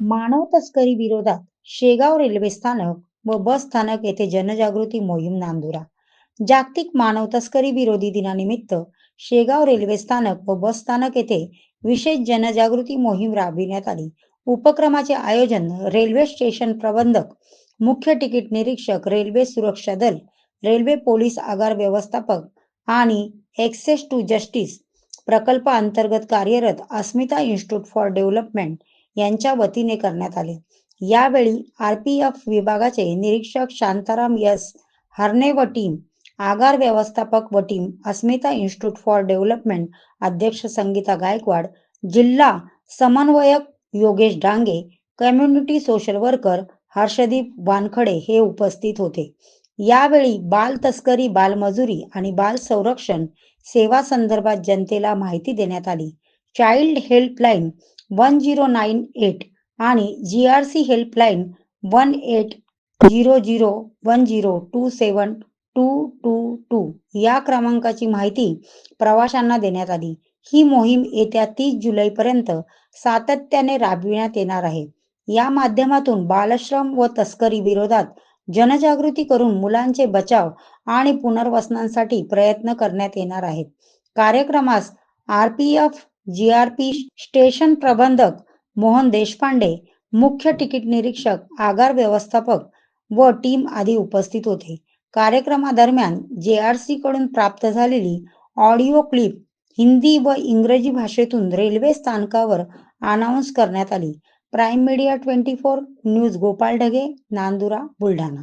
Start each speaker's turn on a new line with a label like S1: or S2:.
S1: मानव तस्करी विरोधात शेगाव रेल्वे स्थानक व बस स्थानक येथे जनजागृती मोहीम नांदुरा. जागतिक मानव तस्करी विरोधी दिनानिमित्त शेगाव रेल्वे स्थानक व बस स्थानक येथे विशेष जनजागृती मोहीम राबविण्यात आली. उपक्रमाचे आयोजन रेल्वे स्टेशन प्रबंधक मुख्य तिकीट निरीक्षक रेल्वे सुरक्षा दल रेल्वे पोलीस आगार व्यवस्थापक आणि एक्सेस टू जस्टिस प्रकल्प अंतर्गत कार्यरत अस्मिता इन्स्टिट्यूट फॉर डेव्हलपमेंट यांच्या वतीने करण्यात आले. यावेळी आरपीएफ विभागाचे निरीक्षक शांताराम यस हरणे व टीम आगार व्यवस्थापक व team Asmita institute for development अध्यक्ष संगीता गायकवाड जिल्हा समन्वयक Yogesh Dange community social worker Harshdeep Wankhede हे उपस्थित होते. यावेळी बाल तस्करी बालमजुरी आणि बाल संरक्षण सेवा संदर्भात जनतेला माहिती देण्यात आली. Child helpline one zero nine eight आणि G R C helpline one eight zero zero one zero two seven two two two या क्रमांकाची माहिती प्रवाशांना देण्यात आली. ही मोहीम येत्या तीस जुलैपर्यंत सातत्याने राबविण्यात येणार आहे. या माध्यमातून बालश्रम व तस्करी विरोधात जनजागृती करून मुलांचे बचाव आणि पुनर्वसनासाठी प्रयत्न करण्यात येणार आहेत. कार्यक्रमास R P F G R P station प्रबंधक मोहन देशपांडे मुख्य तिकीट निरीक्षक आगार व्यवस्थापक व टीम आदी उपस्थित होते. कार्यक्रमादरम्यान जे आरकडून प्राप्त झालेली ऑडिओ क्लिप हिंदी व इंग्रजी भाषेतून रेल्वे स्थानकावर अनाऊन्स करण्यात आली. Prime Media twenty four news Gopal Dhage Nandura Buldhana.